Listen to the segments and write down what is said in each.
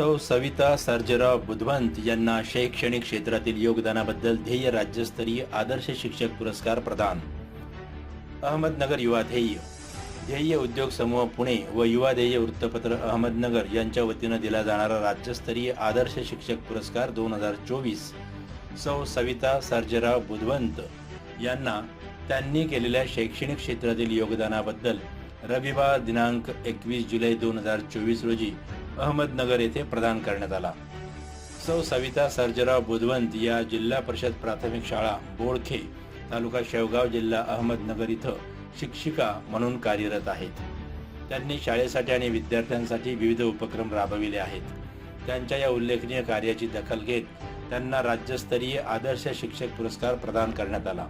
सौ सविता सर्जेराव बुधवंत यांना शैक्षणिक क्षेत्रातील योगदानाबद्दल ध्येय राज्यस्तरीय आदर्श शिक्षक पुरस्कार प्रदान. अहमदनगर युवा ध्येय. ध्येय उद्योग समूह पुणे व युवा ध्येय वृत्तपत्र अहमदनगर यांच्या वतीनं दिला जाणारा राज्यस्तरीय आदर्श शिक्षक पुरस्कार दोन हजार चोवीस. सौ सविता सर्जेराव बुधवंत यांना त्यांनी केलेल्या शैक्षणिक क्षेत्रातील योगदानाबद्दल रविवार दिनांक एकवीस जुलै दोन हजार चोवीस रोजी अहमदनगर येथे प्रदान करण्यात आला. सौ सविता सर्जराव बुधवंत या जिल्हा परिषद प्राथमिक शाळा बोळखे तालुका शेवगाव जिल्हा अहमदनगर इथं शिक्षिका म्हणून कार्यरत आहेत. त्यांनी शाळेसाठी आणि विद्यार्थ्यांसाठी विविध उपक्रम राबविले आहेत. त्यांच्या या उल्लेखनीय कार्याची दखल घेत त्यांना राज्यस्तरीय आदर्श शिक्षक पुरस्कार प्रदान करण्यात आला.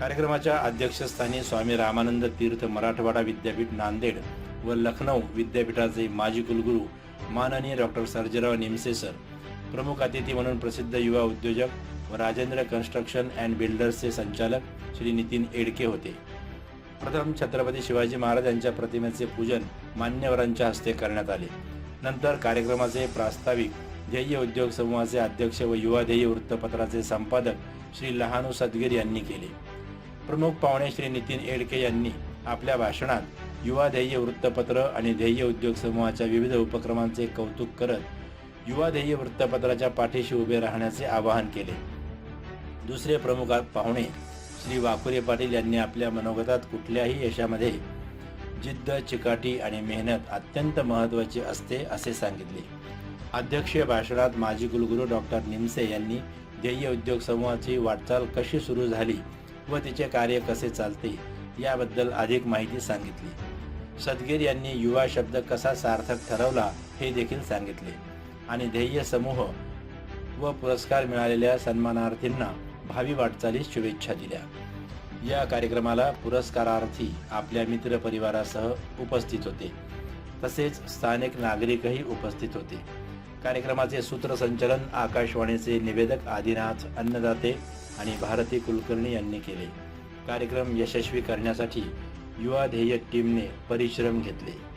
कार्यक्रमाच्या अध्यक्षस्थानी स्वामी रामानंद तीर्थ मराठवाडा विद्यापीठ नांदेड व लखनौ विद्यापीठाचे माजी कुलगुरू माननीय डॉक्टर सर्जेराव निमसे सर प्रमुख अतिथी म्हणून प्रसिद्ध युवा उद्योजक व राजेंद्र कन्स्ट्रक्शन अँड बिल्डर्सचे संचालक श्री नितीन एडके होते. प्रथम छत्रपती शिवाजी महाराज यांच्या प्रतिमेचे पूजन मान्यवरांच्या हस्ते करण्यात आले. नंतर कार्यक्रमाचे प्रास्ताविक ध्येय उद्योग समूहाचे अध्यक्ष व युवा ध्येय वृत्तपत्राचे संपादक श्री लहानू सदगीर यांनी केले. प्रमुख पाहुणे श्री नितीन एडके यांनी आपल्या भाषणात युवा ध्येय वृत्तपत्र आणि ध्येय उद्योग समूहाच्या विविध उपक्रमांचे कौतुक करत युवा ध्येय वृत्तपत्राच्या पाठीशी उभे राहण्याचे आवाहन केले. दुसरे प्रमुख पाहुणे श्री वाकुरे पाटील यांनी आपल्या मनोगतात कुठल्याही यशामध्ये जिद्द चिकाटी आणि मेहनत अत्यंत महत्त्वाची असते असे सांगितले. अध्यक्षीय भाषणात माजी कुलगुरू डॉक्टर निमसे यांनी ध्येय उद्योग समूहाची वाटचाल कशी सुरू झाली व तिचे कार्य कसे चालते याबद्दल अधिक माहिती सांगितली. सदगीर यांनी युवा शब्द कसा सार्थक ठरवला हे देखील सांगितले. आणि ध्येय समूह व पुरस्कार मिळालेल्या सन्मानार्थींना भावी वाटचालीस शुभेच्छा दिल्या. या कार्यक्रमाला पुरस्कारार्थी आपल्या मित्र परिवारासह उपस्थित होते. तसेच स्थानिक नागरिकही उपस्थित होते. कार्यक्रमाचे सूत्रसंचलन आकाशवाणीचे निवेदक आदिनाथ अन्नदाते आणि भारती कुलकर्णी यांनी केले. कार्यक्रम यशस्वी करण्यासाठी युवा ध्येय टीमने परिश्रम घेतले.